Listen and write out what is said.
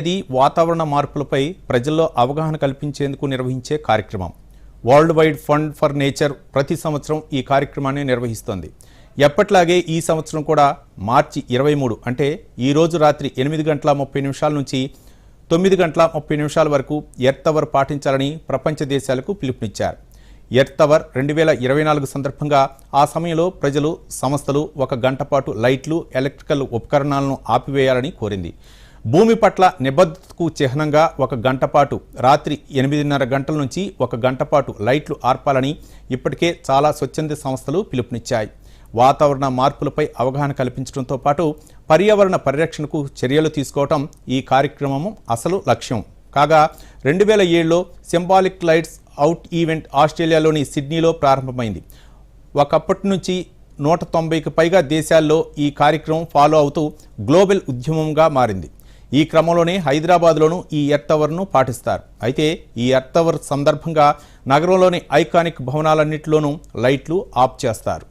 ఇది వాతావరణ మార్పులపై ప్రజల్లో అవగాహన కల్పించేందుకు నిర్వహించే కార్యక్రమం. World wide fund for nature ప్రతి సంవత్సరం ఈ కార్యక్రమాన్ని నిర్వహిస్తోంది. ఎప్పట్లాగే ఈ సంవత్సరం కూడా మార్చి ఇరవై మూడు అంటే ఈ రోజు రాత్రి ఎనిమిది గంటల ముప్పై నిమిషాల నుంచి తొమ్మిది గంటల ముప్పై నిమిషాల వరకు ఎర్త్ అవర్ పాటించాలని ప్రపంచ దేశాలకు పిలుపునిచ్చారు. ఎర్త్ అవర్ రెండు వేల ఇరవై నాలుగు సందర్భంగా ఆ సమయంలో ప్రజలు సంస్థలు ఒక గంట పాటు లైట్లు ఎలక్ట్రికల్ ఉపకరణాలను ఆపివేయాలని కోరింది. భూమి పట్ల నిబద్ధతకు చిహ్నంగా ఒక గంట పాటు రాత్రి ఎనిమిదిన్నర గంటల నుంచి ఒక గంట పాటు లైట్లు ఆర్పాలని ఇప్పటికే చాలా స్వచ్ఛంద సంస్థలు పిలుపునిచ్చాయి. వాతావరణ మార్పులపై అవగాహన కల్పించడంతో పాటు పర్యావరణ పరిరక్షణకు చర్యలు తీసుకోవటం ఈ కార్యక్రమం అసలు లక్ష్యం. కాగా రెండు వేల ఏడులో సింబాలిక్ లైట్స్ అవుట్ ఈవెంట్ ఆస్ట్రేలియాలోని సిడ్నీలో ప్రారంభమైంది. ఒకప్పటి నుంచి నూట తొంభైకి పైగా దేశాల్లో ఈ కార్యక్రమం ఫాలో అవుతూ గ్లోబల్ ఉద్యమంగా మారింది. ఈ క్రమంలోనే హైదరాబాద్లోనూ ఈ ఎర్త్ అవర్ను పాటిస్తారు. అయితే ఈ ఎర్త్ అవర్ సందర్భంగా నగరంలోని ఐకానిక్ భవనాలన్నింటిలోనూ లైట్లు ఆఫ్ చేస్తారు.